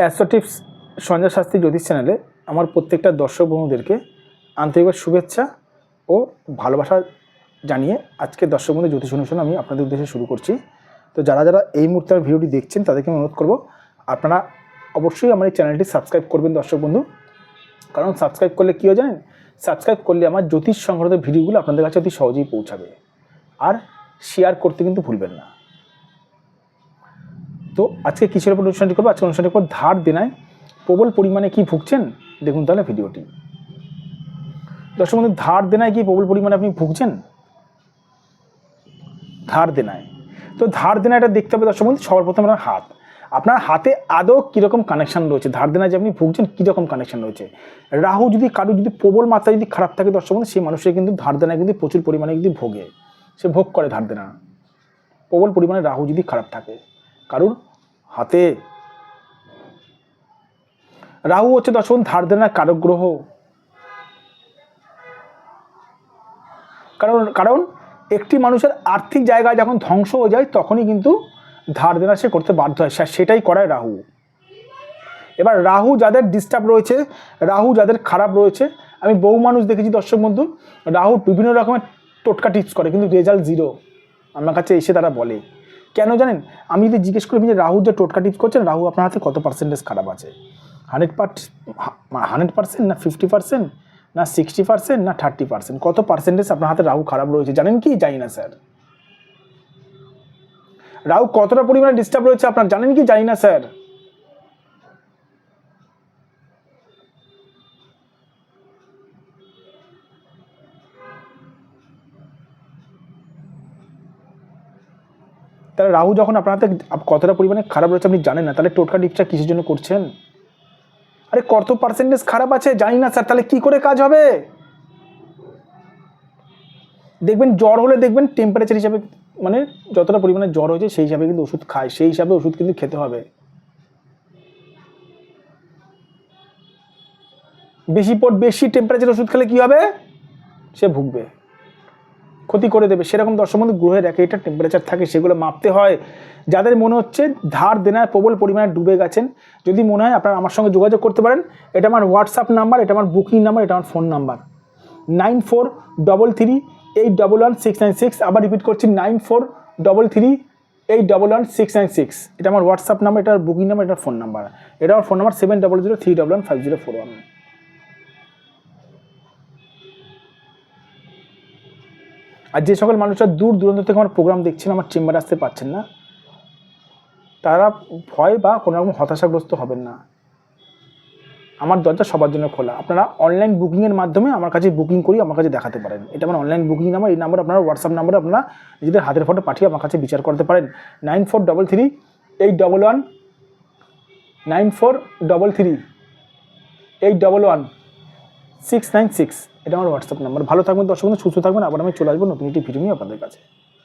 Astro tips Sanjay Shastri জ্যোতিষ চ্যানেলে আমার প্রত্যেকটা দর্শক বন্ধুদেরকে আন্তরিক শুভেচ্ছা ও ভালোবাসা জানিয়ে আজকে দর্শক বন্ধু জ্যোতিষ অনুষ্ঠান আমি আপনাদের উদ্দেশ্যে শুরু করছি। তো যারা যারা এই মুহূর্তে আমার ভিডিওটি দেখছেন, তাদেরকে আমি অনুরোধ করব, আপনারা অবশ্যই আমার এই চ্যানেলটি সাবস্ক্রাইব করবেন দর্শক বন্ধু। কারণ সাবস্ক্রাইব করলে কী জানেন? সাবস্ক্রাইব করলে আমার জ্যোতিষ সংক্রান্ত ভিডিওগুলো আপনাদের কাছে অতি সহজেই পৌঁছাবে। আর শেয়ার করতে কিন্তু ভুলবেন না। তো আজকে কিসের উপর অনুষ্ঠানটি করব? আজকে অনুষ্ঠানটির উপর ধার দেনায়। প্রবল পরিমাণে কি ভুগছেন? দেখুন তাহলে ভিডিওটি। দর্শক বন্ধু, ধার দেনায় কি প্রবল পরিমাণে আপনি ভুগছেন? ধার দেনায়। তো ধার দেনায়টা দেখতে হবে দর্শক বন্ধু, সবার প্রথমে আপনার হাত। আপনার হাতে আদৌ কীরকম কানেকশন রয়েছে? ধার দেনায় যে আপনি ভুগছেন, কীরকম কানেকশন রয়েছে? রাহু যদি, কারও যদি, প্রবল মাত্রা যদি খারাপ থাকে দর্শক বন্ধু, সেই মানুষের কিন্তু ধার দেনায় কিন্তু প্রচুর পরিমাণে কিন্তু ভোগে। সে ভোগ করে ধার দেনা। প্রবল পরিমাণে রাহু যদি খারাপ থাকে, কারুর হাতে। রাহু হচ্ছে দর্শক ধার দেনার কারক গ্রহ। কারণ কারণ একটি মানুষের আর্থিক জায়গা যখন ধ্বংস হয়ে যায়, তখনই কিন্তু ধার দেনা সে করতে বাধ্য হয়। সেটাই করায় রাহু। এবার রাহু যাদের ডিস্টার্ব রয়েছে, রাহু যাদের খারাপ রয়েছে, আমি বহু মানুষ দেখেছি দর্শক বন্ধু রাহু বিভিন্ন রকমের টোটকা টিপস করে, কিন্তু রেজাল্ট জিরো আমার কাছে এসে তারা বলে। কেন জানেন? আমি যদি জিজ্ঞেস করি যে রাহু যে টোটকা টিপস করছেন, রাহু আপনার হাতে কত পার্সেন্টেজ খারাপ আছে? হান্ড্রেড পার্ট হান্ড্রেড পার্সেন্ট না ফিফটি পার্সেন্ট না সিক্সটি পার্সেন্ট না থার্টি পার্সেন্ট কত পার্সেন্টেজ আপনার হাতে রাহু খারাপ রয়েছে? জানেন কি? জানি না, স্যার। রাহু কতটা পরিমাণে ডিস্টার্ব রয়েছে আপনার? জানেন কি? জানি না, স্যার। তাহলে রাহু যখন আপনার হাতে কতটা পরিমাণে খারাপ রয়েছে আপনি জানেন না, তাহলে টোটকা টিপসটা কিসের জন্য করছেন? আরে কত পার্সেন্টেজ খারাপ আছে জানি না স্যার তাহলে কি করে কাজ হবে? দেখবেন জ্বর হলে দেখবেন টেম্পারেচার হিসাবে মানে যতটা পরিমাণে জ্বর হয়েছে সেই হিসাবে কিন্তু ওষুধ খায়, সেই হিসাবে ওষুধ কিন্তু খেতে হবে। বেশি পর বেশি টেম্পারেচার ওষুধ খেলে কি হবে? সে ভুগবে। ক্ষতি করে দেবে, সেরকম দর্শক বন্ধু গ্রহের এক একটা টেম্পারেচার থাকে, সেগুলো মাপতে হয়। যাদের মনে হচ্ছে ধার দেনার প্রবল পরিমাণে ডুবে গেছেন, যদি মনে হয় আপনারা আমার সঙ্গে যোগাযোগ করতে পারেন, এটা আমার হোয়াটসঅ্যাপ নাম্বার এটা আমার বুকিং নাম্বার এটা আমার phone number nine four double three eight double one six nine six আবার রিপিট করছি nine four double three eight double one six nine six এটা আমার হোয়াটসঅ্যাপ নাম্বার এটা বুকিং নাম্বার এটা ফোন নাম্বার এটা আমার phone number seven double zero three double one five zero four one আর যে সকল মানুষরা দূর দূরান্ত থেকে আমার প্রোগ্রাম দেখছেন আমার চেম্বারে আসতে পারছেন না, তারা ভয় বা কোনো রকম হতাশাগ্রস্ত হবেন না। আমার দরজা সবার জন্য খোলা। আপনারা অনলাইন বুকিংয়ের মাধ্যমে আমার কাছে বুকিং করি আমার কাছে দেখাতে পারেন। এটা আমার অনলাইন বুকিং নাম্বার এই নাম্বার আপনারা হোয়াটসঅ্যাপ নাম্বারে আপনারা নিজেদের হাতের ফটো পাঠিয়ে আমার কাছে বিচার করতে পারেন। Nine four double three eight double one nine four double three eight double one six nine six এটা আমার হোয়াটসঅ্যাপ নাম্বার ভালো থাকবেন, দর্শক সুস্থ থাকবেন। আবার আমি চলে আসব নতুন একটি ভিডিও নিয়ে আপনাদের কাছে।